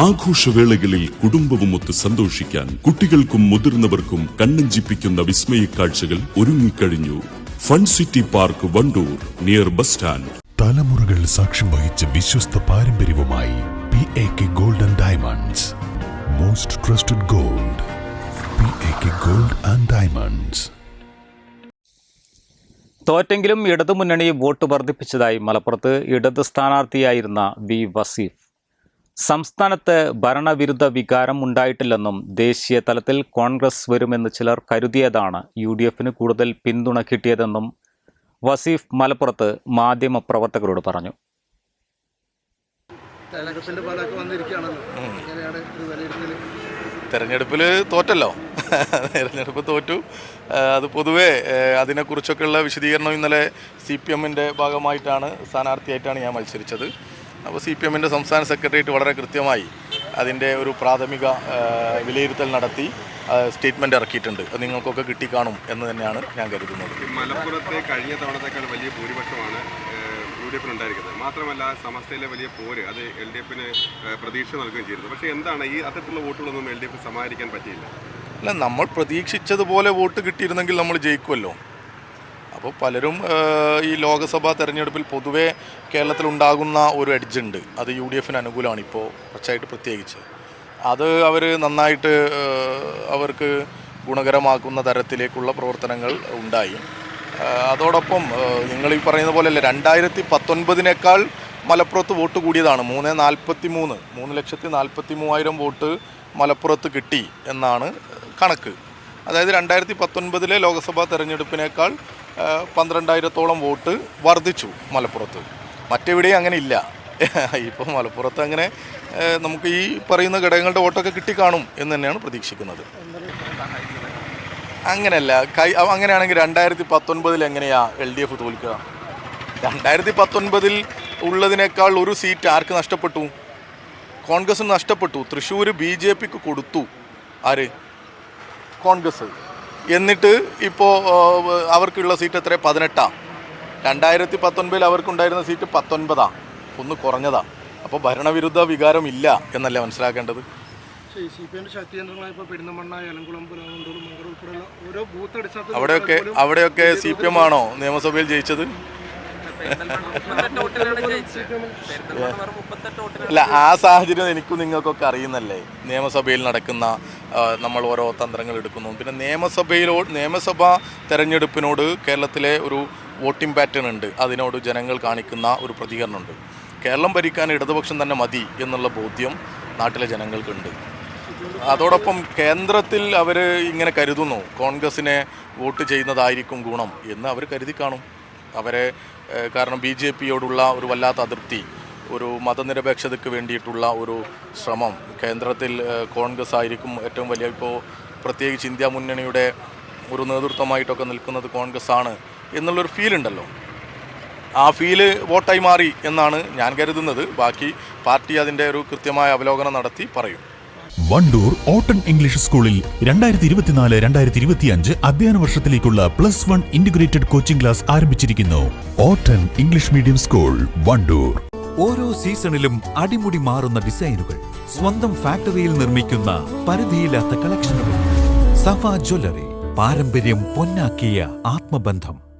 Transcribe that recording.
ആഘോഷവേളകളിൽ കുടുംബവുമൊത്ത് സന്തോഷിക്കാൻ കുട്ടികൾക്കും മുതിർന്നവർക്കും കണ്ണഞ്ചിപ്പിക്കുന്ന വിസ്മയ കാഴ്ചകൾ ഒരുങ്ങിക്കഴിഞ്ഞു. Fun city park Vandoor near bus stand. തലമുറകൾ സാക്ഷ്യം വഹിച്ച വിശ്വസ്ത പാരമ്പര്യവുമായി P A K gold and diamonds most trusted gold P A K gold and diamonds തോറ്റെങ്കിലും ഇടതുമുന്നണി വോട്ട് വർദ്ധിപ്പിച്ചതായി മലപ്പുറത്ത് ഇടത് സ്ഥാനാർത്ഥിയായിരുന്ന വി വസീഫ്. സംസ്ഥാനത്ത് ഭരണവിരുദ്ധ വികാരം ഉണ്ടായിട്ടില്ലെന്നും ദേശീയ തലത്തിൽ കോൺഗ്രസ് വരുമെന്ന് ചിലർ കരുതിയതാണ് യു ഡി എഫിന് കൂടുതൽ പിന്തുണ കിട്ടിയതെന്നും വസീഫ് മലപ്പുറത്ത് മാധ്യമപ്രവർത്തകരോട് പറഞ്ഞു. തെരഞ്ഞെടുപ്പിൽ തോറ്റല്ലോ. തെരഞ്ഞെടുപ്പ് തോറ്റു. അത് പൊതുവേ അതിനെക്കുറിച്ചൊക്കെയുള്ള വിശദീകരണം ഇന്നലെ സി പി എമ്മിന്റെ ഭാഗമായിട്ടാണ് സ്ഥാനാർത്ഥിയായിട്ടാണ് ഞാൻ മത്സരിച്ചത്. അപ്പോൾ സി പി എമ്മിന്റെ സംസ്ഥാന സെക്രട്ടേറിയറ്റ് വളരെ കൃത്യമായി അതിന്റെ ഒരു പ്രാഥമിക വിലയിരുത്തൽ നടത്തി സ്റ്റേറ്റ്മെന്റ് ഇറക്കിയിട്ടുണ്ട്. അത് നിങ്ങൾക്കൊക്കെ കിട്ടിക്കാണും എന്ന് തന്നെയാണ് ഞാൻ കരുതുന്നത്. മലപ്പുറത്തെ കഴിഞ്ഞ തവണത്തേക്കാൾ വലിയ ഭൂരിപക്ഷമാണ് യു ഡി എഫിന് ഉണ്ടായിരിക്കുന്നത്. മാത്രമല്ല സമസ്തയിലെ വലിയ പോര് അത് എൽ ഡി എഫിന് പ്രതീക്ഷ നൽകുകയും ചെയ്തിരുന്നു. പക്ഷേ എന്താണ് ഈ അത്തരത്തിലുള്ള വോട്ടുകളൊന്നും എൽ ഡി എഫിന് സമാഹരിക്കാൻ പറ്റിയില്ല? അല്ല നമ്മൾ പ്രതീക്ഷിച്ചതുപോലെ വോട്ട് കിട്ടിയിരുന്നെങ്കിൽ നമ്മൾ ജയിക്കുമല്ലോ. അപ്പോൾ പലരും ഈ ലോക്സഭാ തെരഞ്ഞെടുപ്പിൽ പൊതുവേ കേരളത്തിലുണ്ടാകുന്ന ഒരു എഡ്ജുണ്ട് അത് യു ഡി എഫിന് അനുകൂലമാണ് ഇപ്പോൾ കുറച്ചായിട്ട് പ്രത്യേകിച്ച്. അത് അവർ നന്നായിട്ട് അവർക്ക് ഗുണകരമാക്കുന്ന തരത്തിലേക്കുള്ള പ്രവർത്തനങ്ങൾ ഉണ്ടായി. അതോടൊപ്പം നിങ്ങൾ ഈ പറയുന്ന പോലെയല്ല രണ്ടായിരത്തി പത്തൊൻപതിനേക്കാൾ മലപ്പുറത്ത് വോട്ട് കൂടിയതാണ്. മൂന്ന് നാൽപ്പത്തി മൂന്ന് മൂന്ന് ലക്ഷത്തി നാൽപ്പത്തി മൂവായിരം വോട്ട് മലപ്പുറത്ത് കിട്ടി എന്നാണ് കണക്ക്. അതായത് രണ്ടായിരത്തി പത്തൊൻപതിലെ ലോക്സഭാ തെരഞ്ഞെടുപ്പിനേക്കാൾ പന്ത്രണ്ടായിരത്തോളം വോട്ട് വർദ്ധിച്ചു മലപ്പുറത്ത്. മറ്റെവിടെയും അങ്ങനെ ഇല്ല. ഇപ്പോൾ മലപ്പുറത്ത് അങ്ങനെ നമുക്ക് ഈ പറയുന്ന ഘടകങ്ങളുടെ വോട്ടൊക്കെ കിട്ടിക്കാണും എന്ന് തന്നെയാണ് പ്രതീക്ഷിക്കുന്നത്. അങ്ങനെയല്ല കൈ അങ്ങനെയാണെങ്കിൽ രണ്ടായിരത്തി പത്തൊൻപതിൽ എങ്ങനെയാ എൽ ഡി എഫ് തോൽക്കുക? രണ്ടായിരത്തി പത്തൊൻപതിൽ ഉള്ളതിനേക്കാൾ ഒരു സീറ്റ് ആർക്ക് നഷ്ടപ്പെട്ടു? കോൺഗ്രസ് നഷ്ടപ്പെട്ടു. തൃശ്ശൂർ ബി ജെ പിക്ക് കൊടുത്തു. ആര്? കോൺഗ്രസ്. എന്നിട്ട് ഇപ്പോൾ അവർക്കുള്ള സീറ്റ് എത്ര പതിനെട്ടാണ് രണ്ടായിരത്തി പത്തൊൻപതിൽ അവർക്കുണ്ടായിരുന്ന സീറ്റ് പത്തൊൻപതാണ് ഒന്ന് കുറഞ്ഞതാണ് അപ്പോൾ ഭരണവിരുദ്ധ വികാരം ഇല്ല എന്നല്ലേ മനസ്സിലാക്കേണ്ടത്? അവിടെയൊക്കെ അവിടെയൊക്കെ സി പി എം ആണോ നിയമസഭയിൽ ജയിച്ചത്? അല്ല ആ സാഹചര്യം എനിക്കും നിങ്ങൾക്കൊക്കെ അറിയുന്നല്ലേ? നിയമസഭയിൽ നടക്കുന്ന നമ്മൾ ഓരോ തന്ത്രങ്ങൾ എടുക്കുന്നു. പിന്നെ നിയമസഭയിലോ നിയമസഭാ തെരഞ്ഞെടുപ്പിനോട് കേരളത്തിലെ ഒരു വോട്ടിംഗ് പാറ്റേൺ ഉണ്ട്. അതിനോട് ജനങ്ങൾ കാണിക്കുന്ന ഒരു പ്രതികരണമുണ്ട്. കേരളം ഭരിക്കാൻ ഇടതുപക്ഷം തന്നെ മതി എന്നുള്ള ബോധ്യം നാട്ടിലെ ജനങ്ങൾക്കുണ്ട്. അതോടൊപ്പം കേന്ദ്രത്തിൽ അവർ ഇങ്ങനെ കരുതുന്നു കോൺഗ്രസിനെ വോട്ട് ചെയ്യുന്നതായിരിക്കും ഗുണം എന്ന് അവർ കരുതി കാണും. അവരെ കാരണം ബി ജെ പിയോടുള്ള ഒരു വല്ലാത്ത അതൃപ്തി ഒരു മതനിരപേക്ഷതയ്ക്ക് വേണ്ടിയിട്ടുള്ള ഒരു ശ്രമം. കേന്ദ്രത്തിൽ കോൺഗ്രസ് ആയിരിക്കും ഏറ്റവും വലിയ. ഇപ്പോൾ പ്രത്യേകിച്ച് ഇന്ത്യ മുന്നണിയുടെ ഒരു നേതൃത്വമായിട്ടൊക്കെ നിൽക്കുന്നത് കോൺഗ്രസ് ആണ് എന്നുള്ളൊരു ഫീൽ ഉണ്ടല്ലോ ആ ഫീൽ വോട്ടായി മാറി എന്നാണ് ഞാൻ കരുതുന്നത്. ബാക്കി പാർട്ടി അതിന്റെ ഒരു കൃത്യമായ അവലോകനം നടത്തി പറയും. വണ്ടൂർ ഓട്ടൺ ഇംഗ്ലീഷ് സ്കൂളിൽ രണ്ടായിരത്തി ഇരുപത്തിനാല് രണ്ടായിരത്തി ഇരുപത്തിയഞ്ച് അധ്യയന വർഷത്തിലേക്കുള്ള plus one integrated coaching class ആരംഭിച്ചിരിക്കുന്നു. ഓട്ടൺ ഇംഗ്ലീഷ് മീഡിയം സ്കൂൾ വണ്ടൂർ. ഓരോ സീസണിലും അടിമുടി മാറുന്ന ഡിസൈനുകൾ സ്വന്തം ഫാക്ടറിയിൽ നിർമ്മിക്കുന്ന പരിധിയില്ലാത്ത കളക്ഷനുകൾ. സഫ ജ്വല്ലറി പാരമ്പര്യം പൊന്നാക്കിയ ആത്മബന്ധം.